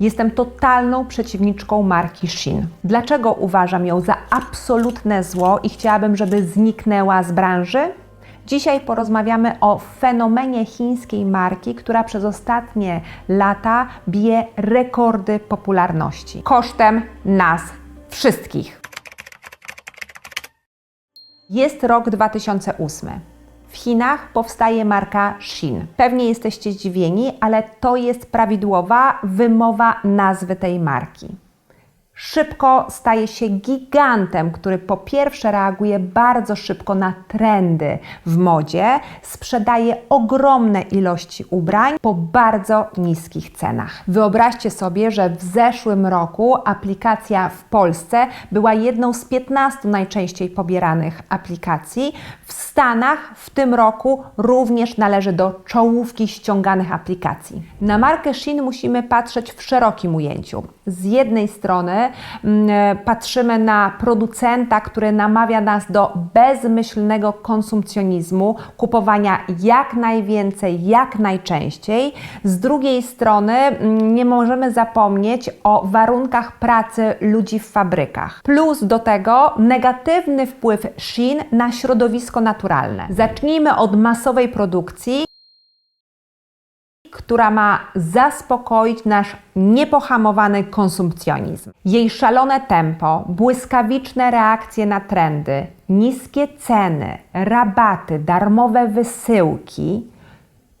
Jestem totalną przeciwniczką marki Shein. Dlaczego uważam ją za absolutne zło i chciałabym, żeby zniknęła z branży? Dzisiaj porozmawiamy o fenomenie chińskiej marki, która przez ostatnie lata bije rekordy popularności kosztem nas wszystkich. Jest rok 2008. W Chinach powstaje marka Shein. Pewnie jesteście zdziwieni, ale to jest prawidłowa wymowa nazwy tej marki. Szybko staje się gigantem, który po pierwsze reaguje bardzo szybko na trendy w modzie, sprzedaje ogromne ilości ubrań po bardzo niskich cenach. Wyobraźcie sobie, że w zeszłym roku aplikacja w Polsce była jedną z 15 najczęściej pobieranych aplikacji. W Stanach w tym roku również należy do czołówki ściąganych aplikacji. Na markę Shein musimy patrzeć w szerokim ujęciu. Z jednej strony mm, patrzymy na producenta, który namawia nas do bezmyślnego konsumpcjonizmu, kupowania jak najwięcej, jak najczęściej. Z drugiej strony mm, nie możemy zapomnieć o warunkach pracy ludzi w fabrykach. Plus do tego negatywny wpływ Shein na środowisko naturalne. Zacznijmy od masowej produkcji która ma zaspokoić nasz niepohamowany konsumpcjonizm. Jej szalone tempo, błyskawiczne reakcje na trendy, niskie ceny, rabaty, darmowe wysyłki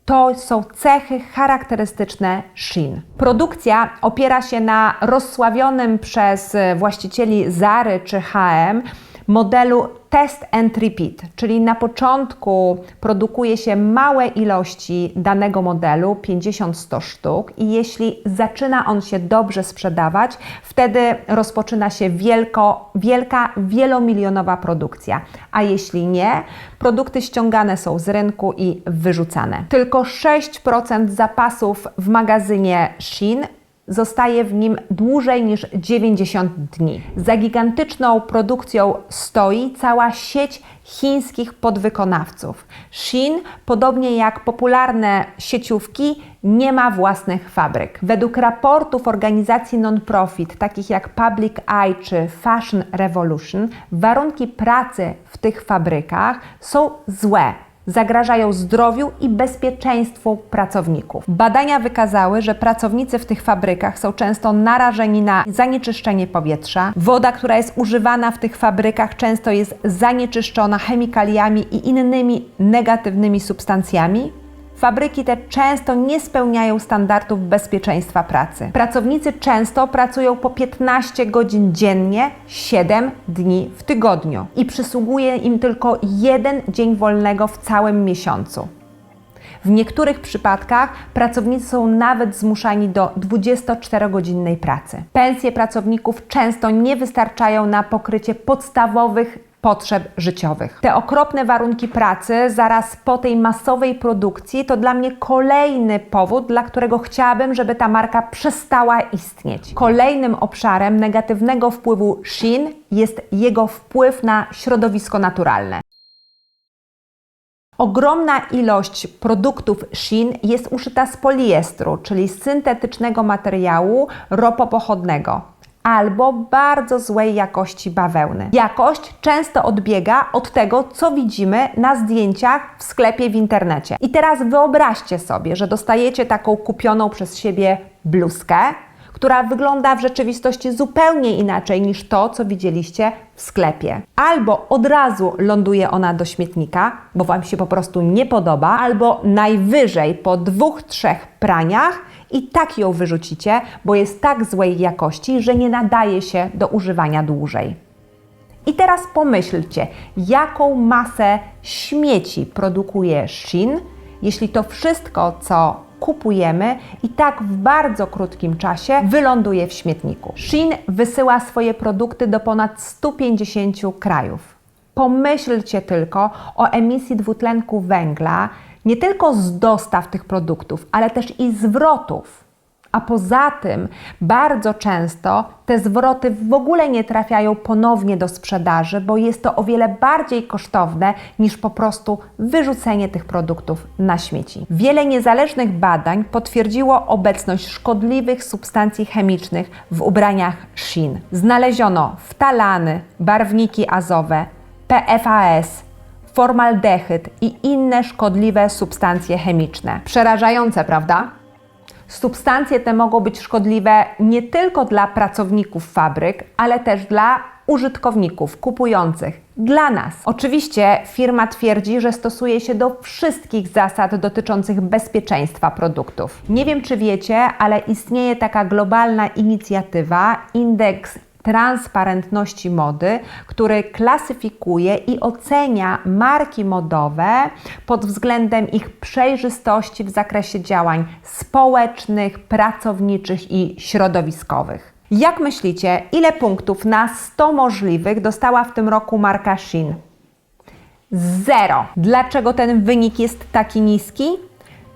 to są cechy charakterystyczne Shein. Produkcja opiera się na rozsławionym przez właścicieli Zary czy H&M modelu test and repeat, czyli na początku produkuje się małe ilości danego modelu, 50-100 sztuk i jeśli zaczyna on się dobrze sprzedawać, wtedy rozpoczyna się wielko, wielka, wielomilionowa produkcja, a jeśli nie, produkty ściągane są z rynku i wyrzucane. Tylko 6% zapasów w magazynie Shein zostaje w nim dłużej niż 90 dni. Za gigantyczną produkcją stoi cała sieć chińskich podwykonawców. Shein, podobnie jak popularne sieciówki, nie ma własnych fabryk. Według raportów organizacji non-profit, takich jak Public Eye czy Fashion Revolution, warunki pracy w tych fabrykach są złe zagrażają zdrowiu i bezpieczeństwu pracowników. Badania wykazały, że pracownicy w tych fabrykach są często narażeni na zanieczyszczenie powietrza. Woda, która jest używana w tych fabrykach, często jest zanieczyszczona chemikaliami i innymi negatywnymi substancjami. Fabryki te często nie spełniają standardów bezpieczeństwa pracy. Pracownicy często pracują po 15 godzin dziennie, 7 dni w tygodniu i przysługuje im tylko jeden dzień wolnego w całym miesiącu. W niektórych przypadkach pracownicy są nawet zmuszani do 24-godzinnej pracy. Pensje pracowników często nie wystarczają na pokrycie podstawowych potrzeb życiowych. Te okropne warunki pracy zaraz po tej masowej produkcji to dla mnie kolejny powód, dla którego chciałabym, żeby ta marka przestała istnieć. Kolejnym obszarem negatywnego wpływu Shein jest jego wpływ na środowisko naturalne. Ogromna ilość produktów Shein jest uszyta z poliestru, czyli syntetycznego materiału ropopochodnego albo bardzo złej jakości bawełny. Jakość często odbiega od tego, co widzimy na zdjęciach w sklepie w internecie. I teraz wyobraźcie sobie, że dostajecie taką kupioną przez siebie bluzkę, która wygląda w rzeczywistości zupełnie inaczej niż to, co widzieliście w sklepie. Albo od razu ląduje ona do śmietnika, bo Wam się po prostu nie podoba, albo najwyżej po dwóch, trzech praniach i tak ją wyrzucicie, bo jest tak złej jakości, że nie nadaje się do używania dłużej. I teraz pomyślcie, jaką masę śmieci produkuje Shein, jeśli to wszystko, co kupujemy i tak w bardzo krótkim czasie wyląduje w śmietniku. Shein wysyła swoje produkty do ponad 150 krajów. Pomyślcie tylko o emisji dwutlenku węgla, nie tylko z dostaw tych produktów, ale też i zwrotów. A poza tym bardzo często te zwroty w ogóle nie trafiają ponownie do sprzedaży, bo jest to o wiele bardziej kosztowne niż po prostu wyrzucenie tych produktów na śmieci. Wiele niezależnych badań potwierdziło obecność szkodliwych substancji chemicznych w ubraniach Shein. Znaleziono wtalany, barwniki azowe, PFAS, formaldehyd i inne szkodliwe substancje chemiczne. Przerażające, prawda? Substancje te mogą być szkodliwe nie tylko dla pracowników fabryk, ale też dla użytkowników, kupujących, dla nas. Oczywiście firma twierdzi, że stosuje się do wszystkich zasad dotyczących bezpieczeństwa produktów. Nie wiem, czy wiecie, ale istnieje taka globalna inicjatywa Indeks transparentności mody, który klasyfikuje i ocenia marki modowe pod względem ich przejrzystości w zakresie działań społecznych, pracowniczych i środowiskowych. Jak myślicie, ile punktów na 100 możliwych dostała w tym roku marka Shein? Zero. Dlaczego ten wynik jest taki niski?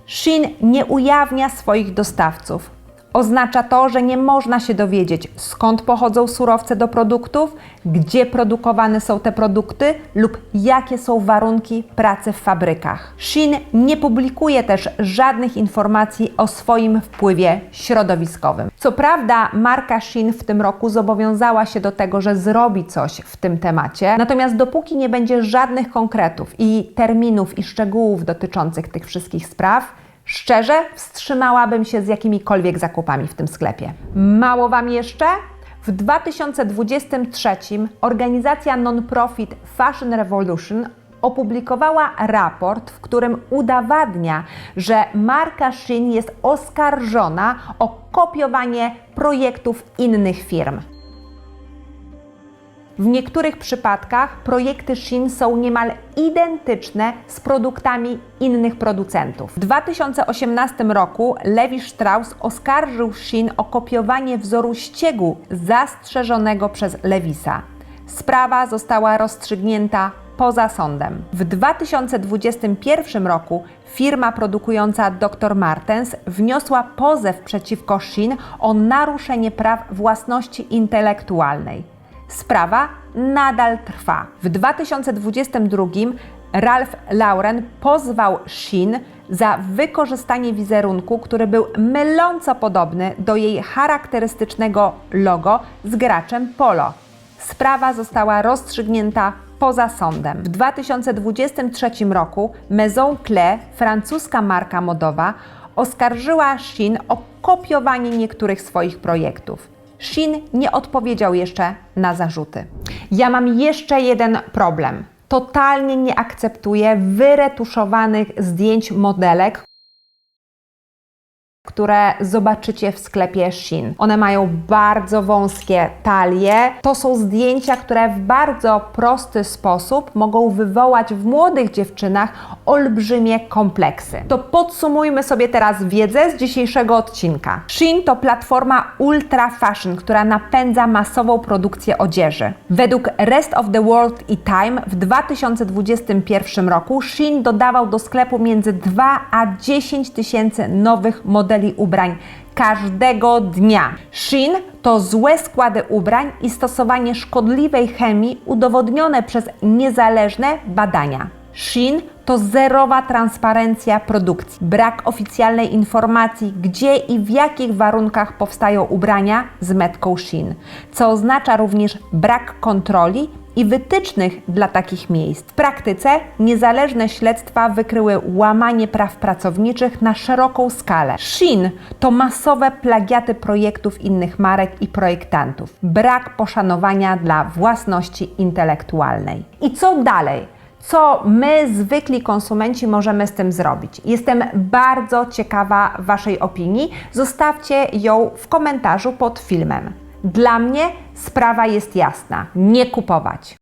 Shein nie ujawnia swoich dostawców. Oznacza to, że nie można się dowiedzieć, skąd pochodzą surowce do produktów, gdzie produkowane są te produkty lub jakie są warunki pracy w fabrykach. Shein nie publikuje też żadnych informacji o swoim wpływie środowiskowym. Co prawda, marka Shein w tym roku zobowiązała się do tego, że zrobi coś w tym temacie, natomiast dopóki nie będzie żadnych konkretów i terminów i szczegółów dotyczących tych wszystkich spraw, Szczerze, wstrzymałabym się z jakimikolwiek zakupami w tym sklepie. Mało Wam jeszcze? W 2023 organizacja non-profit Fashion Revolution opublikowała raport, w którym udowadnia, że marka Shein jest oskarżona o kopiowanie projektów innych firm. W niektórych przypadkach projekty Shein są niemal identyczne z produktami innych producentów. W 2018 roku Levi Strauss oskarżył Shein o kopiowanie wzoru ściegu zastrzeżonego przez Lewisa. Sprawa została rozstrzygnięta poza sądem. W 2021 roku firma produkująca Dr. Martens wniosła pozew przeciwko Shein o naruszenie praw własności intelektualnej. Sprawa nadal trwa. W 2022 Ralph Lauren pozwał Shein za wykorzystanie wizerunku, który był myląco podobny do jej charakterystycznego logo z graczem polo. Sprawa została rozstrzygnięta poza sądem. W 2023 roku Maison Clé, francuska marka modowa, oskarżyła Shein o kopiowanie niektórych swoich projektów. Shin nie odpowiedział jeszcze na zarzuty. Ja mam jeszcze jeden problem. Totalnie nie akceptuję wyretuszowanych zdjęć modelek, które zobaczycie w sklepie Shein. One mają bardzo wąskie talie. To są zdjęcia, które w bardzo prosty sposób mogą wywołać w młodych dziewczynach olbrzymie kompleksy. To podsumujmy sobie teraz wiedzę z dzisiejszego odcinka. Shein to platforma ultra fashion, która napędza masową produkcję odzieży. Według Rest of the World i Time w 2021 roku Shein dodawał do sklepu między 2 a 10 tysięcy nowych modeli modeli ubrań każdego dnia. Shein to złe składy ubrań i stosowanie szkodliwej chemii udowodnione przez niezależne badania. Shein to zerowa transparencja produkcji, brak oficjalnej informacji, gdzie i w jakich warunkach powstają ubrania z metką Shein, co oznacza również brak kontroli i wytycznych dla takich miejsc. W praktyce niezależne śledztwa wykryły łamanie praw pracowniczych na szeroką skalę. Shein to masowe plagiaty projektów innych marek i projektantów. Brak poszanowania dla własności intelektualnej. I co dalej? Co my, zwykli konsumenci, możemy z tym zrobić. Jestem bardzo ciekawa Waszej opinii. Zostawcie ją w komentarzu pod filmem. Dla mnie sprawa jest jasna: nie kupować.